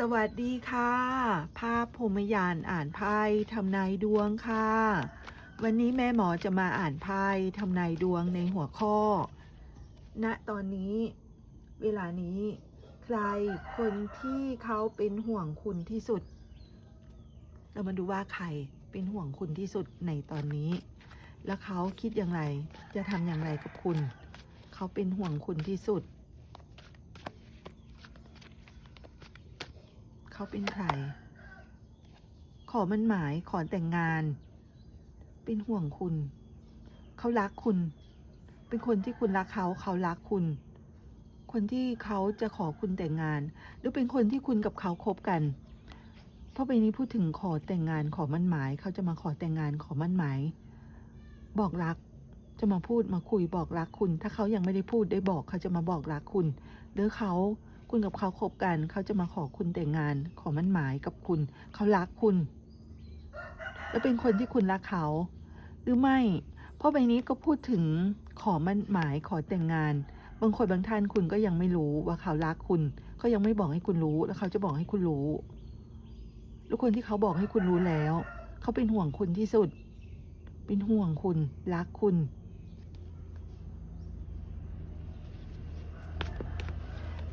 สวัสดีค่ะ ภาพพมยานอ่านไพ่ทำนายดวงค่ะ วันนี้แม่หมอจะมาอ่านไพ่ทำนายดวงในหัวข้อ ณ ตอนนี้ เวลานี้ ใครคนที่เขาเป็นห่วงคุณที่สุด เรามาดูว่าใครเป็นห่วงคุณที่สุดในตอนนี้ แล้วเขาคิดอย่างไร จะทำอย่างไรกับคุณ เขาเป็นห่วงคุณที่สุด เขาเป็นใคร ขอมันหมายขอแต่งงาน เป็นห่วงคุณ เขารักคุณ เป็นคนที่คุณรักเขาเขารักคุณ คนที่เขาจะขอคุณแต่งงาน หรือเป็นคนที่คุณกับเขาคบกัน เพราะใบนี้พูดถึงขอแต่งงานขอมั่นหมาย เขาจะมาขอแต่งงานขอมั่นหมาย บอกรักจะมาพูดมาคุยบอกรักคุณ ถ้าเขายังไม่ได้พูดได้บอกเขาจะมาบอกรักคุณ หรือเขา คุณกับเขาคบกัน เขาจะมาขอคุณแต่งงาน ขอมั่นหมายกับคุณ เขารักคุณ แล้วเป็นคนที่คุณรักเขา หรือไม่ เพราะใบนี้ก็พูดถึงขอมั่นหมายขอแต่งงาน บางคนบางท่านคุณก็ยังไม่รู้ว่าเขารักคุณ เขายังไม่บอกให้คุณรู้ แล้วเขาจะบอกให้คุณรู้ แล้วคนที่เขาบอกให้คุณรู้แล้ว เขาเป็นห่วงคุณที่สุด เป็นห่วงคุณ รักคุณ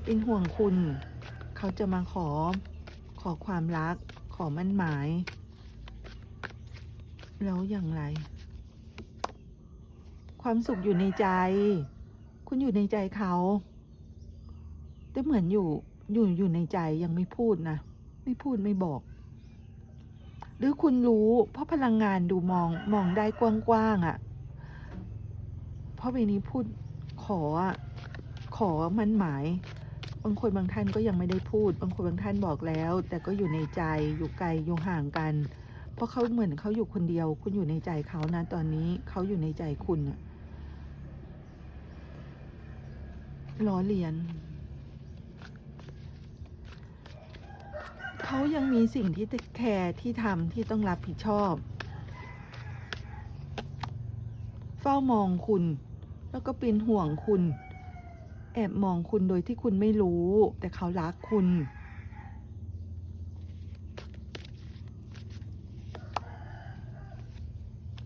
เป็นห่วงคุณ เขาจะมาขอ ขอความรัก ขอมั่นหมาย แล้วอย่างไร ความสุขอยู่ในใจ คุณอยู่ในใจเขาแต่เหมือนอยู่ อยู่อยู่ในใจยังไม่พูดนะ ไม่พูดไม่บอก หรือคุณรู้เพราะพลังงานดูมองมองได้กว้างๆอะ่ะ เพราะใบนี้พูดขอขอมันหมาย บางคนบางท่านก็ยังไม่ได้พูด บางคนบางท่านบอกแล้ว แต่ก็อยู่ในใจอยู่ไกลอยู่ห่างกัน เพราะเขาเหมือนเขาอยู่คนเดียว คุณอยู่ในใจเขานะตอนนี้เขาอยู่ในใจคุณอะล้อเลียนเขายังมีสิ่งที่แคร์ที่ทำที่ต้องรับผิดชอบ เฝ้ามองคุณ แล้วก็เป็นห่วงคุณ แอบมองคุณโดยที่คุณไม่รู้ แต่เขารักคุณ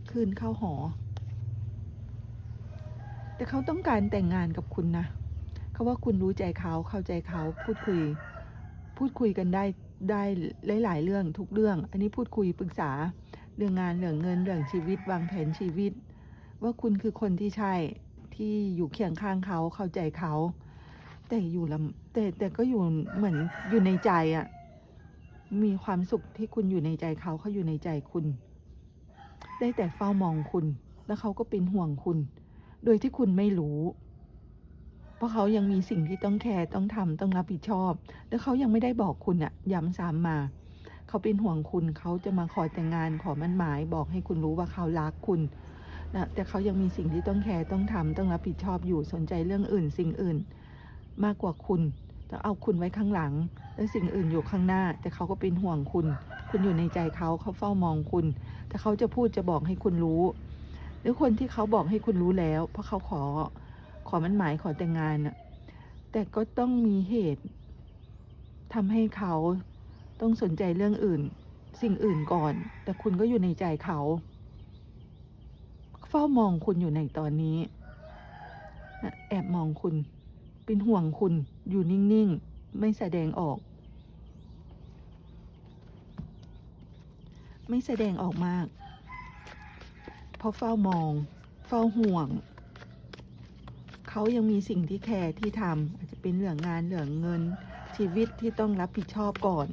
คืนเข้าหอ แต่เขาต้องการแต่งงานกับคุณนะเขาว่าคุณรู้ใจเขาเข้าใจเขาพูดคุย พูดคุยกันได้ได้หลายๆเรื่องทุกเรื่อง อันนี้พูดคุยปรึกษาเรื่องงานเรื่องเงินเรื่องชีวิตวางแผนชีวิต ว่าคุณคือคนที่ใช่ ที่อยู่เคียงข้างเขาเข้าใจเขา แต่อยู่ลำแต่แต่ก็อยู่เหมือนอยู่ในใจอะ่ะ มีความสุขที่คุณอยู่ในใจเขาเขาอยู่ในใจคุณ ได้แต่เฝ้ามองคุณ แล้วเขาก็เป็นห่วงคุณ โดยที่คุณไม่รู้ เพราะเขายังมีสิ่งที่ต้องแคร์ต้องทำต้องรับผิดชอบ แล้วเขายังไม่ได้บอกคุณอะย้ำซ้ำมาเขาเป็นห่วงคุณเขาจะมาขอแต่งงานขอมั่นหมาย บอกให้คุณรู้ว่าเขารักคุณ นะแต่เขายังมีสิ่งที่ต้องแคร์ต้องทำต้องรับผิดชอบอยู่สนใจเรื่องอื่น สิ่งอื่น มากกว่าคุณจะเอาคุณไว้ข้างหลัง และสิ่งอื่นอยู่ข้างหน้า แต่เขาก็เป็นห่วงคุณ คุณอยู่ในใจเขาเขาเฝ้ามองคุณ แต่เขาจะพูดจะบอกให้คุณรู้ หรือคนที่เขาบอกให้คุณรู้แล้ว เพราะเขาขอขอมันหมายขอแต่งงานน่ะแต่ก็ต้องมีเหตุทำให้เขาต้องสนใจเรื่องอื่น สิ่งอื่นก่อน แต่คุณก็อยู่ในใจเขา เฝ้ามองคุณอยู่ในตอนนี้แอบมองคุณ เป็นห่วงคุณอยู่นิ่ง ๆ ไม่แสดงออก ไม่แสดงออกมาก เพราะเฝ้ามอง เฝ้าห่วง เขายังมีสิ่งที่แคร์ที่ทำอาจจะเป็นเรื่องงานเรื่องเงิน ชีวิตที่ต้องรับผิดชอบก่อน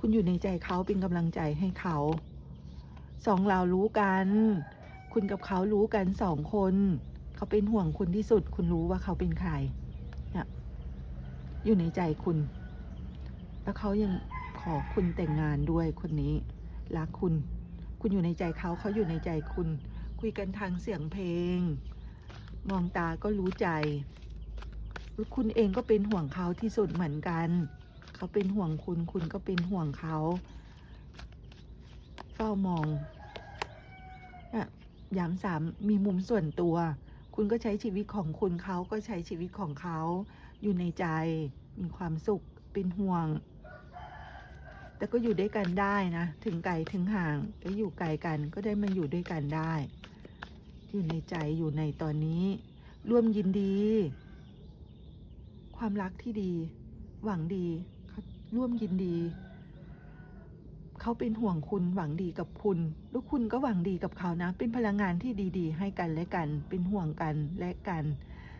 คุณอยู่ในใจเขาเป็นกำลังใจให้เขา สองเรารู้กัน คุณกับเขารู้กันสองคน เขาเป็นห่วงคุณที่สุด คุณรู้ว่าเขาเป็นใครเนี่ยอยู่ในใจคุณ แล้วเขายังขอคุณแต่งงานด้วยคนนี้รักคุณ คุณอยู่ในใจเขาเขาอยู่ในใจคุณ คุยกันทางเสียงเพลง มองตาก็รู้ใจ คุณเองก็เป็นห่วงเขาที่สุดเหมือนกัน เขาเป็นห่วงคุณ คุณก็เป็นห่วงเขา เฝ้ามองอะยามสามมีมุมส่วนตัว คุณก็ใช้ชีวิตของคุณเขาก็ใช้ชีวิตของเขา อยู่ในใจ มีความสุข เป็นห่วง แต่ก็อยู่ด้วยกันได้นะ ถึงไกลถึงห่างก็อยู่ไกลกันก็ได้มาอยู่ด้วยกันได้ อยู่ในใจอยู่ในตอนนี้ ร่วมยินดี ความรักที่ดี หวังดีร่วมยินดี เขาเป็นห่วงคุณหวังดีกับคุณ แล้วคุณก็หวังดีกับเขานะ เป็นพลังงานที่ดีๆ ให้กันและกัน เป็นห่วงกันและกัน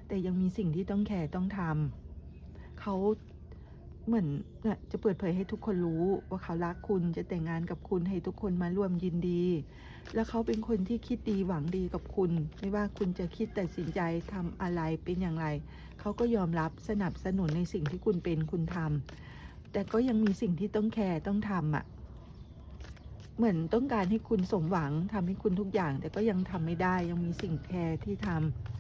แต่ยังมีสิ่งที่ต้องแคร์ต้องทำเขาเหมือนจะเปิดเผยให้ทุกคนรู้ว่าเขารักคุณจะแต่งงานกับคุณให้ทุกคนมาร่วมยินดี แล้วเขาเป็นคนที่คิดดีหวังดีกับคุณ ไม่ว่าคุณจะคิดตัดสินใจทำอะไรเป็นอย่างไร เขาก็ยอมรับสนับสนุนในสิ่งที่คุณเป็นคุณทำแต่ก็ยังมีสิ่งที่ต้องแคร์ต้องทำอะ เหมือนต้องการให้คุณสมหวังทำให้คุณทุกอย่าง แต่ก็ยังทำไม่ได้ยังมีสิ่งแคร์ที่ท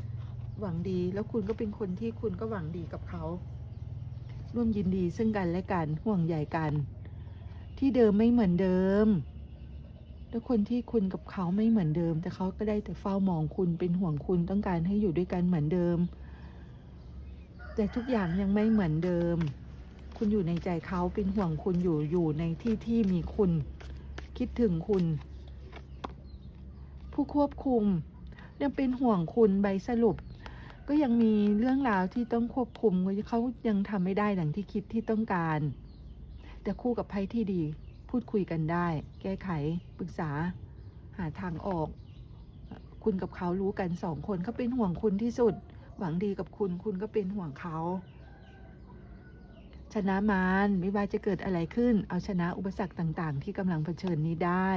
ำหวังดี แล้วคุณก็เป็นคนที่คุณก็หวังดีกับเขา ร่วมยินดีซึ่งกันและกันห่วงใยกัน ที่เดิมไม่เหมือนเดิมแล้วคนที่คุณกับเขาไม่เหมือนเดิม แต่เขาก็ได้แต่เฝ้ามองคุณเป็นห่วงคุณต้องการให้อยู่ด้วยกันเหมือนเดิม แต่ทุกอย่างยังไม่เหมือนเดิม คุณอยู่ในใจเขาเป็นห่วงคุณอยู่อยู่ในที่ที่มีคุณ คิดถึงคุณ ผู้ควบคุมยังเป็นห่วงคุณใบสรุป ก็ยังมีเรื่องราวที่ต้องควบคุมเขายังทำไม่ได้ดังที่คิดที่ต้องการ แต่คู่กับไพ่ที่ดี พูดคุยกันได้ แก้ไขปรึกษา หาทางออก คุณกับเขารู้กันสองคนเขาเป็นห่วงคุณที่สุด หวังดีกับคุณคุณก็เป็นห่วงเขา ชนะมารไม่ว่าจะเกิดอะไรขึ้น เอาชนะอุปสรรคต่างๆ ที่กำลังเผชิญนี้ได้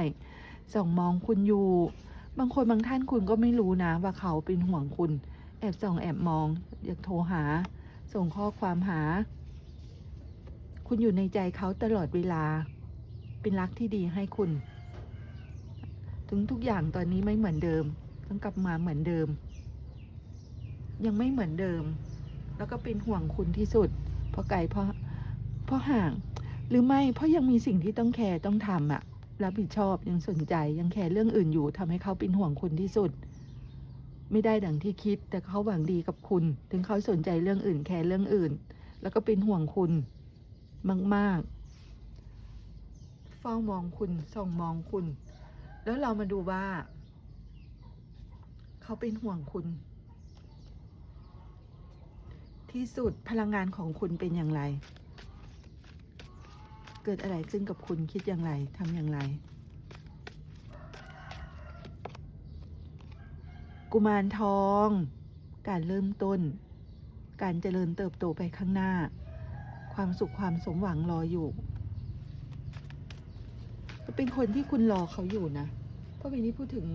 ส่องมองคุณอยู่ บางคนบางท่านคุณก็ไม่รู้นะ ว่าเขาเป็นห่วงคุณ แอบส่องแอบมอง อยากโทรหา ส่งข้อความหา คุณอยู่ในใจเขาตลอดเวลา เป็นรักที่ดีให้คุณ ถึงทุกอย่างตอนนี้ไม่เหมือนเดิม ต้องกลับมาเหมือนเดิม ยังไม่เหมือนเดิม แล้วก็เป็นห่วงคุณที่สุด เพราะไกลเพราะ ราะห่าง หรือไม่เพราะยังมีสิ่งที่ต้องแคร์ต้องทำอะรับผิดชอบยังสนใจยังแคร์เรื่องอื่นอยู่ทำให้เขาเป็นห่วงคุณที่สุด ไม่ได้ดังที่คิดแต่เขาหวังดีกับคุณ ถึงเขาสนใจเรื่องอื่นแคร์เรื่องอื่น แล้วก็เป็นห่วงคุณมาก ๆ เฝ้ามองคุณส่องมองคุณ แล้วเรามาดูว่า เขาเป็นห่วงคุณที่สุดพลังงานของคุณเป็นอย่างไร เกิดอะไรขึ้นกับคุณคิดอย่างไรทำอย่างไร กุมารทอง การเริ่มต้น การเจริญเติบโตไปข้างหน้า ความสุขความสมหวังรออยู่ เป็นคนที่คุณรอเขาอยู่นะ เพราะวันนี้พูดถึง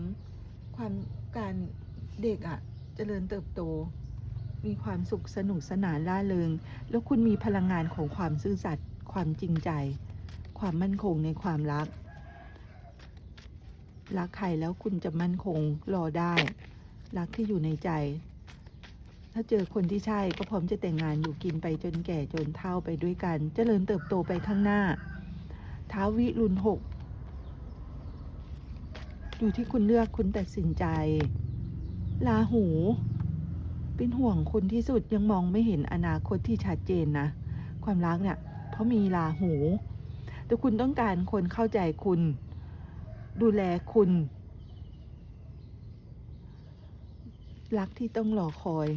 ความการเด็กอะ่ะ เจริญเติบโต มีความสุขสนุกสนานล่าเริง แล้วคุณมีพลังงานของความซื่อสัตย์ ความจริงใจ ความมั่นคงในความรัก รักใครแล้วคุณจะมั่นคงรอได้ รักที่อยู่ในใจ ถ้าเจอคนที่ใช่ก็พร้อมจะแต่งงานอยู่กินไปจนแก่จนเฒ่าไปด้วยกันเจริญเติบโตไปข้างหน้า ท้าวิรุณหกอยู่ที่คุณเลือกคุณตัดสินใจ ลาหู เป็นห่วงคุณที่สุดยังมองไม่เห็นอนาคตที่ชัดเจนนะ ความรักเนี่ย ราะมีลาหูแต่คุณต้องการคนเข้าใจคุณ ดูแลคุณ รักที่ต้องรอคอย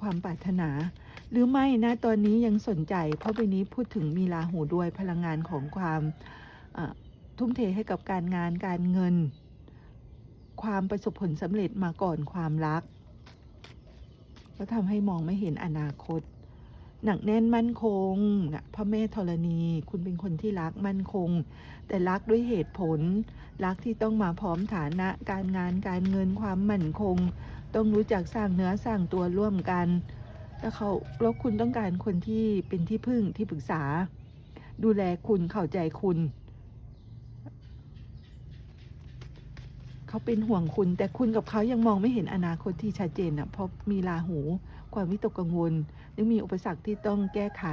ความปรารถนา หรือไม่นะตอนนี้ยังสนใจ เพราะใบนี้พูดถึงมีลาหูด้วยพลังงานของความทุ่มเทให้กับการงานการเงิน ความประสบผลสำเร็จมาก่อนความรัก แล้วทำให้มองไม่เห็นอนาคต หนักแน่นมั่นคงนะพระแม่ธรณี คุณเป็นคนที่รักมั่นคง แต่รักด้วยเหตุผล รักที่ต้องมาพร้อมฐานะการงานการเงินความมั่นคง ต้องรู้จักสร้างเนื้อสร้างตัวร่วมกันแล้วเขาแล้วคุณต้องการคนที่เป็นที่พึ่งที่ปรึกษา ดูแลคุณเข้าใจคุณ เขาเป็นห่วงคุณ แต่คุณกับเขายังมองไม่เห็นอนาคตที่ชัดเจนอะเพราะมีลาหู ความวิตกกังวล ยังมีอุปสรรคที่ต้องแก้ไข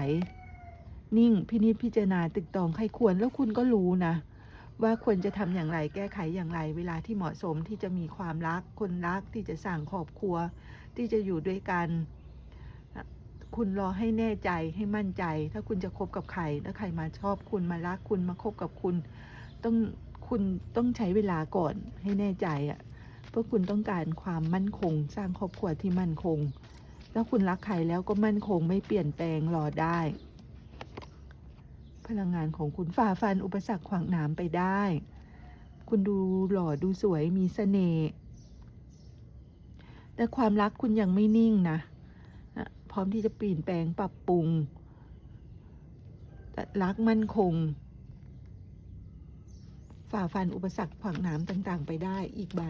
นิ่งพินิจพิจารณาตึกตองใครควรแล้วคุณก็รู้นะ ว่าควรจะทำอย่างไรแก้ไขอย่างไรเวลาที่เหมาะสมที่จะมีความรัก คนรักที่จะสร้างครอบครัว ที่จะอยู่ด้วยกัน คุณรอให้แน่ใจให้มั่นใจ ถ้าคุณจะคบกับใครถ้าใครมาชอบคุณมารักคุณมาคบกับคุณ ต้องคุณต้องใช้เวลาก่อนให้แน่ใจอะ่ะเพราะคุณต้องการความมั่นคง สร้างครอบครัวที่มั่นคง ถ้าคุณรักใครแล้วก็มั่นคงไม่เปลี่ยนแปลงรอได้ พลังงานของคุณฝ่าฟันอุปสรรคขวางหนามไปได้ คุณดูหล่อดูสวยมีเสน่ห์แต่ความรักคุณยังไม่นิ่งนะอะพร้อมที่จะเปลี่ยนแปลงปรับปรุงแต่รักมั่นคง ฝ่าฟันอุปสรรคขวางหนามต่างๆ ไปได้อีกใบ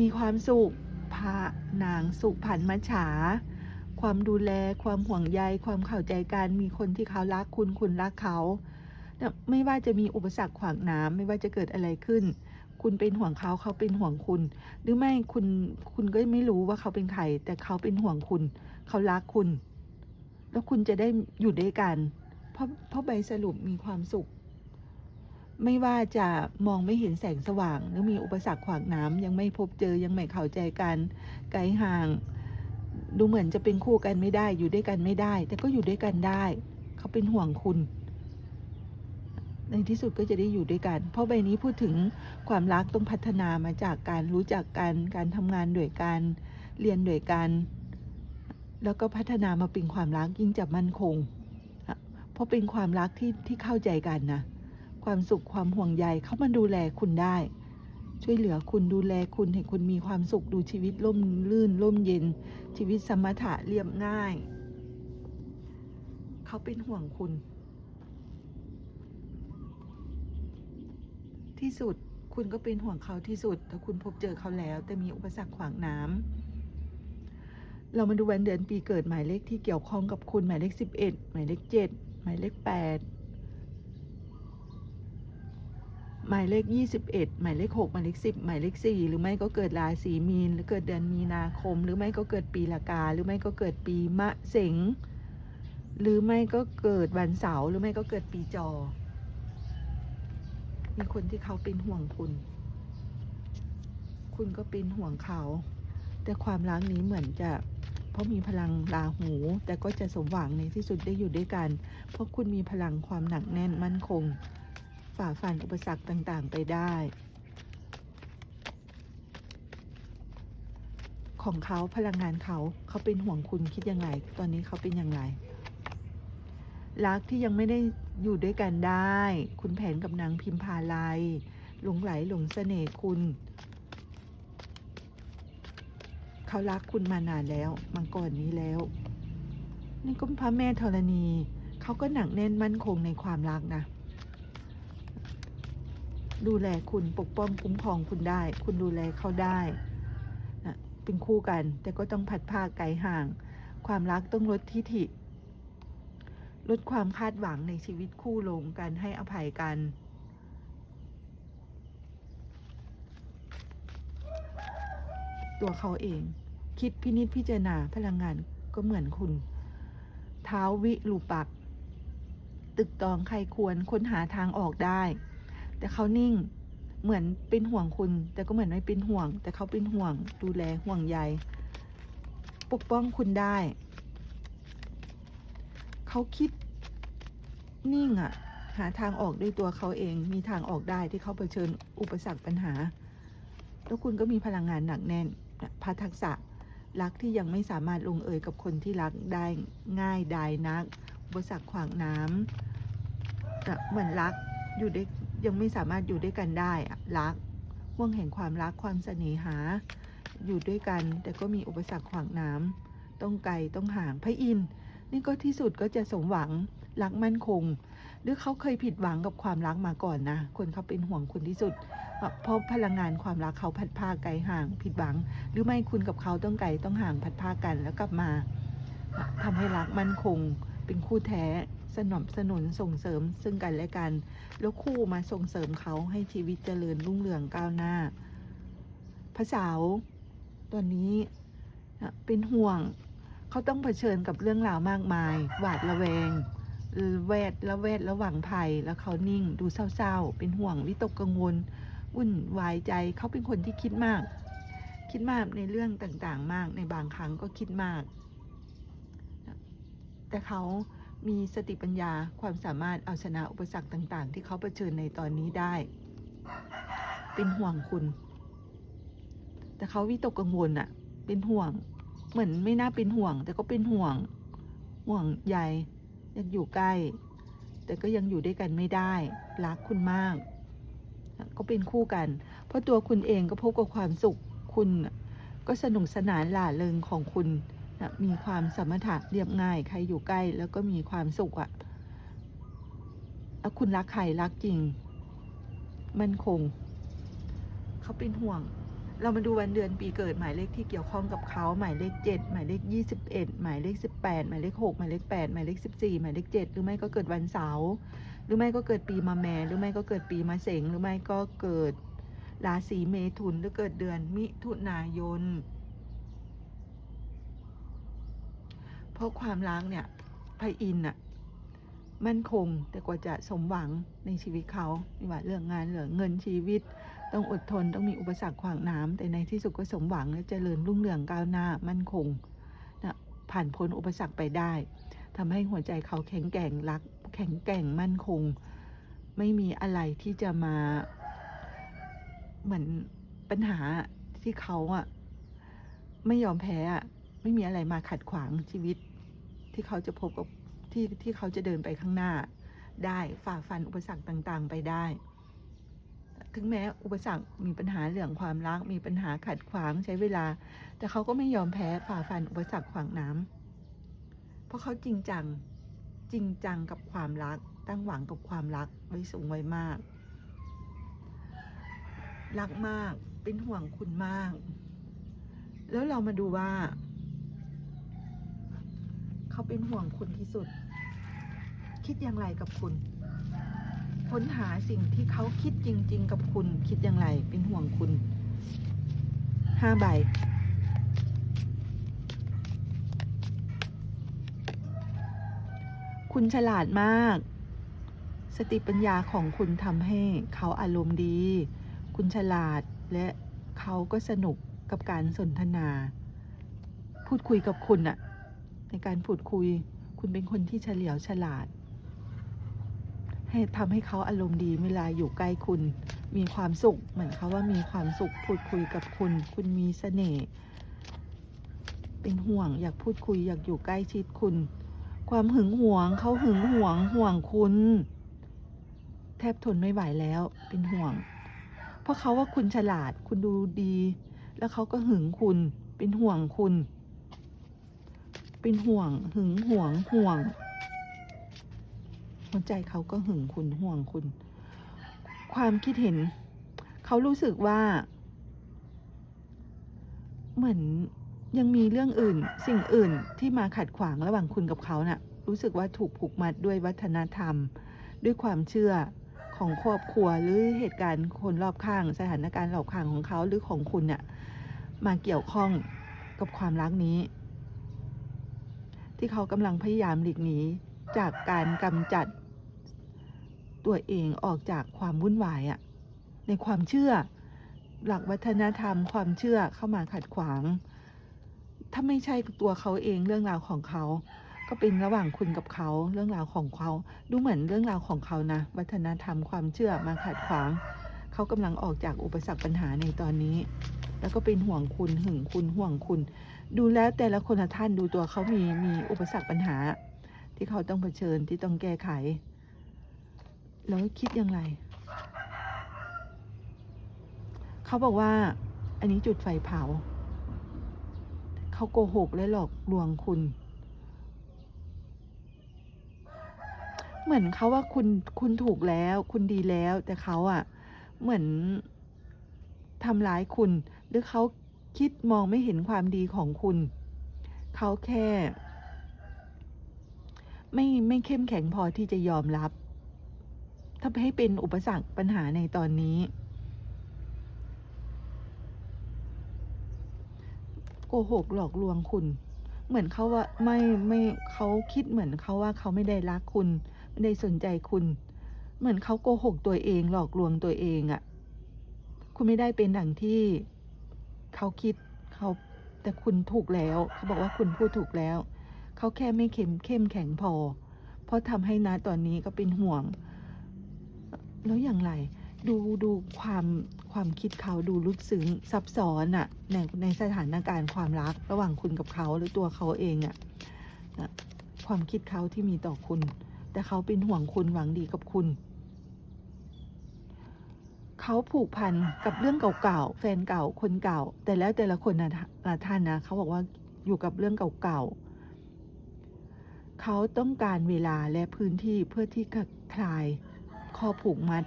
มีความสุขพานางสุขผันมัจฉา ความดูแลความห่วงใย ความเข้าใจกันมีคนที่เขารักคุณคุณรักเขาไม่ว่าจะมีอุปสรรคขวางหน้ำไม่ว่าจะเกิดอะไรขึ้น คุณเป็นห่วงเขาเขาเป็นห่วงคุณ หรือไม่คุณคุณก็ไม่รู้ว่าเขาเป็นใครแต่เขาเป็นห่วงคุณ เขารักคุณ แล้วคุณจะได้อยู่ด้วยกัน เพราะเพราะใบสรุปมีความสุข ไม่ว่าจะมองไม่เห็นแสงสว่าง หรือมีอุปสรรคขวางน้ำยังไม่พบเจอยังไม่เข้าใจกันไกลห่าง ดูเหมือนจะเป็นคู่กันไม่ได้ อยู่ด้วยกันไม่ได้ แต่ก็อยู่ด้วยกันได้ เขาเป็นห่วงคุณ ในที่สุดก็จะได้อยู่ด้วยกัน เพราะใบนี้พูดถึงความรักต้องพัฒนามาจากการรู้จักกันการทำงานด้วยกันเรียนด้วยกันแล้วก็พัฒนามาเป็นความรักยิ่งจะมั่นคง เพราะเป็นความรักที่ที่เข้าใจกันนะ ความสุขความห่วงใยเข้ามาดูแลคุณได้ ช่วยเหลือคุณดูแลคุณให้คุณมีความสุขดูชีวิตร่มลื่นร่มเย็น ชีวิตสมถะเรียบง่าย เขาเป็นห่วงคุณ ที่สุดคุณก็เป็นห่วงเขาที่สุดถ้าคุณพบเจอเขาแล้ว แต่มีอุปสรรคขวางน้ำเรามาดูวันเดือนปีเกิดหมายเลขที่เกี่ยวข้องกับคุณหมายเลข 11 หมายเลข 7 หมายเลข 8 หมายเลข 21 หมายเลข 6 หมายเลข 10 หมายเลข 4 หรือไม่ก็เกิดราศีมีน หรือเกิดเดือนมีนาคม หรือไม่ก็เกิดปีละกา หรือไม่ก็เกิดปีมะเสงหรือไม่ก็เกิดวันเสาร์หรือไม่ก็เกิดปีจอ มีคนที่เขาเป็นห่วงคุณ คุณก็เป็นห่วงเขา แต่ความรักนี้เหมือนจะเพราะมีพลังราหู แต่ก็จะสมหวังในที่สุดได้อยู่ด้วยกัน เพราะคุณมีพลังความหนักแน่นมั่นคง ฝ่าฟันอุปสรรคต่าง ๆ ไปได้ ของเขาพลังงานเขาเขาเป็นห่วงคุณคิดยังไง ตอนนี้เขาเป็นยังไง รักที่ยังไม่ได้อยู่ด้วยกันได้ คุณแผนกับนางพิมพาลัยหลงไหลหลงเสน่ห์คุณ เขารักคุณมานานแล้วมังกรนี้แล้ว นี่ก็พระแม่ธรณี เขาก็หนักแน่นมั่นคงในความรักนะ ดูแลคุณปกป้องคุ้มครองคุณได้ คุณดูแลเขาได้นะเป็นคู่กัน แต่ก็ต้องพัดผ้าไกลห่าง ความรักต้องลดทิฐิ ลดความคาดหวังในชีวิตคู่ลงกันให้อภัยกันตัวเขาเอง คิดพินิจพิจารณาพลังงานก็เหมือนคุณเท้าวิรูปัก ตึกตองใครควรค้นหาทางออกได้ แต่เขานิ่ง เหมือนเป็นห่วงคุณ แต่ก็เหมือนไม่เป็นห่วง แต่เขาเป็นห่วง ดูแลห่วงใยปกป้องคุณได้ เขาคิดนิ่งอะ่ะ หาทางออกด้วยตัวเขาเอง มีทางออกได้ที่เขาเผชิญอุปสรรคปัญหา แล้วคุณก็มีพลังงานหนักแน่นพาทักษะรักที่ยังไม่สามารถลงเอยกับคนที่รักได้ง่ายดายนัก อุปสรรคขวางน้ำเหมือนรักอยู่ด้วย ยังไม่สามารถอยู่ด้วยกันได้อะรักห่วงแห่งความรักความเสน่หา อยู่ด้วยกัน แต่ก็มีอุปสรรคขวางน้ำต้องไกลต้องห่างพระอินทร์นี่ก็ที่สุดก็จะสมหวังรักมั่นคง หรือเขาเคยผิดหวังกับความรักมาก่อนนะ คนเขาเป็นห่วงคุณที่สุด เพราะพลังงานความรักเขาพัดพาไกลห่างผิดหวัง หรือไม่คุณกับเขาต้องไกลต้องห่างพัดพากันแล้วกลับมาทำให้รักมั่นคง เป็นคู่แท้สนับสนุนส่งเสริมซึ่งกันและกัน แล้วคู่มาส่งเสริมเขาให้ชีวิตเจริญรุ่งเรืองก้าวหน้าพระสาวตอนนี้เป็นห่วงเขาต้องเผชิญกับเรื่องราวมากมาย หวาดระแวงแวดละแวดระหว่างภัยแล้วเขานิ่งดูเศร้าๆ เป็นห่วงวิตกกังวลวุ่นวายใจเขาเป็นคนที่คิดมาก คิดมากในเรื่องต่างๆ มากในบางครั้งก็คิดมาก แต่เขามีสติปัญญาความสามารถเอาชนะอุปสรรคต่าง ๆ ที่เขาเผชิญในตอนนี้ได้ เป็นห่วงคุณ แต่เขาวิตกกังวลอะเป็นห่วง เหมือนไม่น่าเป็นห่วง แต่ก็เป็นห่วง ห่วงใยอยากอยู่ใกล้ แต่ก็ยังอยู่ด้วยกันไม่ได้ รักคุณมาก ก็เป็นคู่กัน เพราะตัวคุณเองก็พบกับความสุขคุณก็สนุกสนานหล่าเริงของคุณ นะมีความสมถะเรียบง่าย ใครอยู่ใกล้แล้วก็มีความสุขอะแล้วคุณรักใครรักจริง มันคง เขาเป็นห่วง เรามาดูวันเดือนปีเกิดหมายเลขที่เกี่ยวข้องกับเขาหมายเลขเจ็ดหมายเลขยี่สิบเอ็ดหมายเลขสิบแปดหมายเลขหกหมายเลขแปดหมายเลขสิบสี่หมายเลขเจ็ดหรือไม่ก็เกิดวันเสาร์หรือไม่ก็เกิดปีมะแม่หรือไม่ก็เกิดปีมะเสงหรือไม่ก็เกิดราศีเมถุนหรือเกิดเดือนมิถุนายน เพราะความรักเนี่ยพระอินทร์อะมั่นคงแต่กว่าจะสมหวังในชีวิตเขาไม่ว่าเรื่องงานเรื่องเงินชีวิต ต้องอดทนต้องมีอุปสรรคขวางน้ำแต่ในที่สุดก็สมหวังและเจริญรุ่งเรืองก้าวหน้ามั่นคงนะผ่านพ้นอุปสรรคไปได้ทำให้หัวใจเขาแข็งแกร่งรัก แข็งแกร่งมั่นคง ไม่มีอะไรที่จะมาเหมือนปัญหาที่เขาอะไม่ยอมแพ้อะไม่มีอะไรมาขัดขวางชีวิต ที่เขาจะพบกับที่ที่เขาจะเดินไปข้างหน้า ได้ฝ่าฟันอุปสรรคต่างๆ ไปได้ ถึงแม้อุปสรรคมีปัญหาเรื่องความรักมีปัญหาขัดขวางใช้เวลา แต่เขาก็ไม่ยอมแพ้ฝ่าฟันอุปสรรคขวางน้ำเพราะเขาจริงจังจริงจังกับความรักตั้งหวังกับความรักไว้สูงไว้มาก รักมากเป็นห่วงคุณมาก แล้วเรามาดูว่า เขาเป็นห่วงคุณที่สุด คิดอย่างไรกับคุณ ค้นหาสิ่งที่เขาคิดจริง ๆ กับคุณ คิดอย่างไรเป็นห่วงคุณห้าใบคุณฉลาดมาก สติปัญญาของคุณทำให้เขาอารมณ์ดี คุณฉลาดและเขาก็สนุกกับการสนทนา พูดคุยกับคุณอะ ในการพูดคุย คุณเป็นคนที่เฉลียวฉลาด ให้ทำให้เขาอารมณ์ดีเวลาอยู่ใกล้คุณ มีความสุข เหมือนเขาว่ามีความสุขพูดคุยกับคุณ คุณมีเสน่ห์เป็นห่วงอยากพูดคุยอยากอยู่ใกล้ชิดคุณ ความหึงหวงเขาหึงหวงห่วงคุณ แทบทนไม่ไหวแล้วเป็นห่วง เพราะเขาว่าคุณฉลาดคุณดูดี แล้วเขาก็หึงคุณเป็นห่วงคุณ เป็นห่วง หึงห่วงห่วง หัวใจเขาก็หึงคุณห่วงคุณ ความคิดเห็น เขารู้สึกว่า เหมือนยังมีเรื่องอื่น สิ่งอื่นที่มาขัดขวางระหว่างคุณกับเขาน่ะ รู้สึกว่าถูกผูกมัดด้วยวัฒนธรรม ด้วยความเชื่อของครอบครัวหรือเหตุการณ์คนรอบข้าง สถานการณ์รอบข้างของเขาหรือของคุณเนี่ยมาเกี่ยวข้องกับความรักนี้ ที่เขากำลังพยายามหลีกหนีจากการกำจัด ตัวเองออกจากความวุ่นวายอะในความเชื่อ หลักวัฒนธรรม ความเชื่อเข้ามาขัดขวาง ถ้าไม่ใช่ตัวเขาเองเรื่องราวของเขา ก็เป็นระหว่างคุณกับเขาเรื่องราวของเขา ดูเหมือนเรื่องราวของเขานะ วัฒนธรรมความเชื่อมาขัดขวาง เขากำลังออกจากอุปสรรคปัญหาในตอนนี้ แล้วก็เป็นห่วงคุณหึงคุณห่วงคุณ ดูแล้วแต่ละคนละท่านดูตัวเขามีมีอุปสรรคปัญหา ที่เขาต้องเผชิญที่ต้องแก้ไข แล้วคิดอย่างไร เขาบอกว่า อันนี้จุดไฟเผา เขาโกหกและหลอกลวงคุณ เหมือนเขาว่าคุณคุณถูกแล้ว คุณดีแล้ว แต่เขาอะเหมือนทำร้ายคุณ หรือเขา คิดมองไม่เห็นความดีของคุณ เขาแค่ ไม่ไม่เข้มแข็งพอที่จะยอมรับทำให้เป็นอุปสรรคปัญหาในตอนนี้ โกหกหลอกลวงคุณ เหมือนเขาว่าไม่ไม่เขาคิดเหมือนเขาว่าเขาไม่ได้รักคุณ ไม่ได้สนใจคุณ เหมือนเขาโกหกตัวเองหลอกลวงตัวเองอะ่ะ คุณไม่ได้เป็นดังที่ เขาคิดเขาแต่คุณถูกแล้ว เขาบอกว่าคุณพูดถูกแล้ว เขาแค่ไม่เข้มเข้มแข็งพอ เพราะทำให้นาตอนนี้ก็เป็นห่วง แล้วอย่างไร ดูดูความความคิดเขาดูลึกซึ้งซับซ้อนอะในในสถานการณ์ความรักระหว่างคุณกับเขาหรือตัวเขาเองอะนะความคิดเขาที่มีต่อคุณ แต่เขาเป็นห่วงคุณหวังดีกับคุณ เขาผูกพันกับเรื่องเก่าๆ แฟนเก่าคนเก่า แต่แล้วแต่ละคนนะนะท่านนะเขาบอกว่าอยู่กับเรื่องเก่าๆ เขาต้องการเวลาและพื้นที่เพื่อที่จะคลายข้อผูกมัด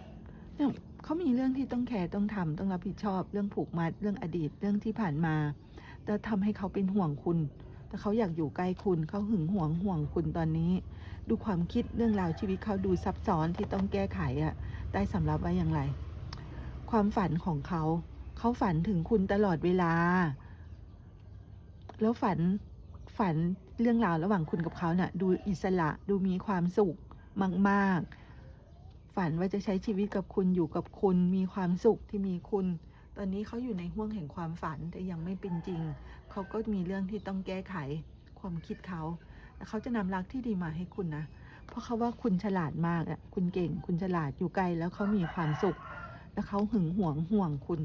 เนี่ยเขามีเรื่องที่ต้องแคร์ต้องทำต้องรับผิดชอบ เรื่องผูกมัดเรื่องอดีตเรื่องที่ผ่านมา แต่ทำให้เขาเป็นห่วงคุณ แต่เขาอยากอยู่ใกล้คุณเขาหึงหวงห่วงคุณตอนนี้ ดูความคิดเรื่องราวชีวิตเขาดูซับซ้อนที่ต้องแก้ไขอะได้สำรับไว้อย่างไร ความฝันของเขา เขาฝันถึงคุณตลอดเวลา แล้วฝันฝันเรื่องราวระหว่างคุณกับเขาเนะ่ะ ดูอิสระดูมีความสุขมาก ๆ ฝันว่าจะใช้ชีวิตกับคุณอยู่กับคุณ มีความสุขที่มีคุณ ตอนนี้เขาอยู่ในห่วงแห่งความฝันแต่ยังไม่เป็นจริง เขาก็มีเรื่องที่ต้องแก้ไขความคิดเขาแต่เขาจะนำรักที่ดีมาให้คุณนะ เพราะเขาว่าคุณฉลาดมากอะ คุณเก่ง คุณฉลาดอยู่ไกลแล้วเขามีความสุข แล้วเขาหึงหวงห่วงคุณ